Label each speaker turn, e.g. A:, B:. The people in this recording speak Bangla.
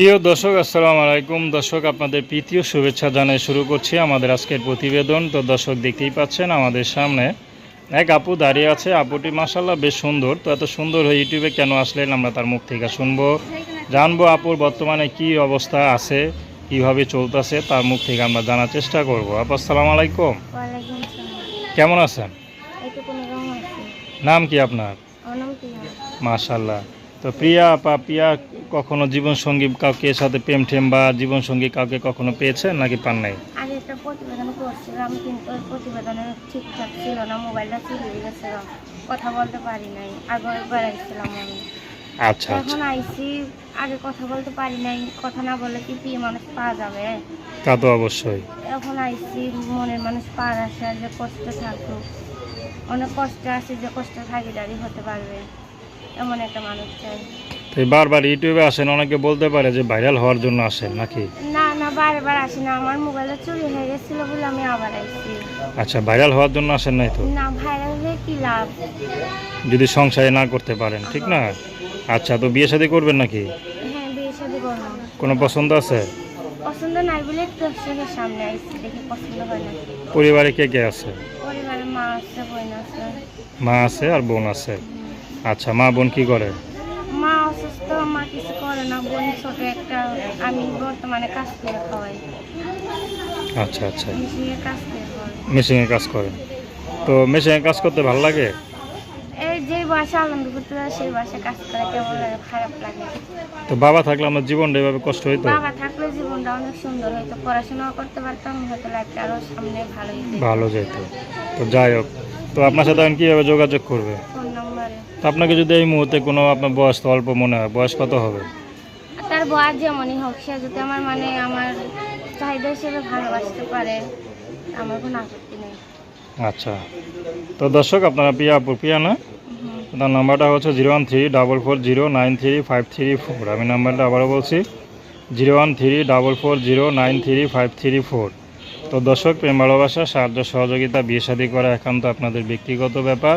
A: প্রিয় দর্শক আসসালামু আলাইকুম। দর্শক আপনাদের প্রীতীয় শুভেচ্ছা জানিয়ে শুরু করছি আমাদের আজকের প্রতিবেদন। তো দর্শক দেখতেই পাচ্ছেন আমাদের সামনে এক আপু দাঁড়িয়ে আছে। আপুটি মাসাল্লাহ বেশ সুন্দর। তো এত সুন্দর হয়ে ইউটিউবে কেন আসলেন আমরা তার মুখ থেকে শুনব। জানব আপুর বর্তমানে কি অবস্থা আছে কীভাবে চলতেছে তার মুখ থেকে আমরা জানার চেষ্টা করব। আপু আসসালামু আলাইকুম। কেমন আছেন? নাম কি আপনার? মাশাল্লাহ তো প্রিয়া আপা প্রিয়া কখনো জীবনসঙ্গী কাউকে সাথে প্রেম টেম বা জীবনসঙ্গী কাউকে কখনো পেয়েছেন নাকি পান নাই?
B: আগে একটা প্রতিবেদন করছিলাম কিন্তু ওই প্রতিবেদনে ঠিকঠাক ছিল না মোবাইলটা চুরি গেছিল। কথা বলতে পারি নাই আগে আমি।
A: আচ্ছা আচ্ছা।
B: এখন আইসি আগে কথা বলতে পারি নাই কথা না বলে কি প্রিয় মানুষ পাওয়া যাবে?
A: তা তো অবশ্যই।
B: এখন আইসি মনের মানুষ পাওয়ার আসে আর যে কষ্ট থাকুক অনেক কষ্ট আছে যে কষ্ট ভাগিদারি হতে পারবে। এমন একটা মানুষ চাই।
A: তো বারবার ইউটিউবে আসেন অনেকে বলতে পারে যে ভাইরাল হওয়ার জন্য আসেন নাকি?
B: না না বারবার আসি না। আমার মোবাইলটা চুরি হয়ে গেছিল বলে আমি আবার
A: আচ্ছা ভাইরাল হওয়ার জন্য আসেন নাই তো?
B: না ভাইরাল হয়ে কি লাভ?
A: যদি সংসারে না করতে পারেন ঠিক না? আচ্ছা তো বিয়ে শাদী করবেন নাকি?
B: হ্যাঁ বিয়ে শাদি করলাম
A: কোনো পছন্দ আছে?
B: পছন্দ নাই বলে দর্শকের সামনে আইসি দেখি পছন্দ হয় না
A: পরিবারে কে কে আছে?
B: পরিবারে মা আছে বোন আছে।
A: মা আছে আর বোন আছে। আচ্ছা মা বোন কি করে?
B: মা অসুস্থ মা কিছু করে না বোন ছোট একটা আমি বর্তমানে কাজ করে খাওয়াই।
A: আচ্ছা আচ্ছা।
B: মেশিনে কাজ করে
A: মেশিনে কাজ করেন তো মেশিনে কাজ করতে ভালো লাগে?
B: এই যে বাসা আনন্দ করতে যায় সেই বাসায় কাজ করে কেমন লাগে খারাপ লাগে।
A: তো বাবা থাকলে আমার জীবনটা এভাবে কষ্ট হইতো?
B: বাবা থাকলে জীবনটা অনেক সুন্দর হতো পড়াশোনাও করতে পারতাম হয়তো লাইফটা আরও সামনে ভালোই যেত।
A: ভালো যেত। তো যাই হোক তো আপনার সাথে আমি কীভাবে যোগাযোগ করবে? তো আপনাকে যদি এই মুহূর্তে কোনো আপনার বয়স তো অল্প মনে হয় বয়স কত হবে?
B: তার বয়স যেমনই হোক সে যদি আমার মানে আমার চাহিদা হিসেবে ভালোবাসতে পারে আমার কোনো আপত্তি নেই।
A: আচ্ছা। তো দর্শক আপনারা পিয়া আপু পিয়া না? তার নাম্বারটা হচ্ছে zero one three double four zero nine three five three four. আমি নাম্বারটা আবারও বলছি zero one three double four zero nine three five three four. তো দর্শক প্রেম ভালোবাসা সাহায্য সহযোগিতা বিয়ে শাদী করা একান্ত আপনাদের ব্যক্তিগত ব্যাপার।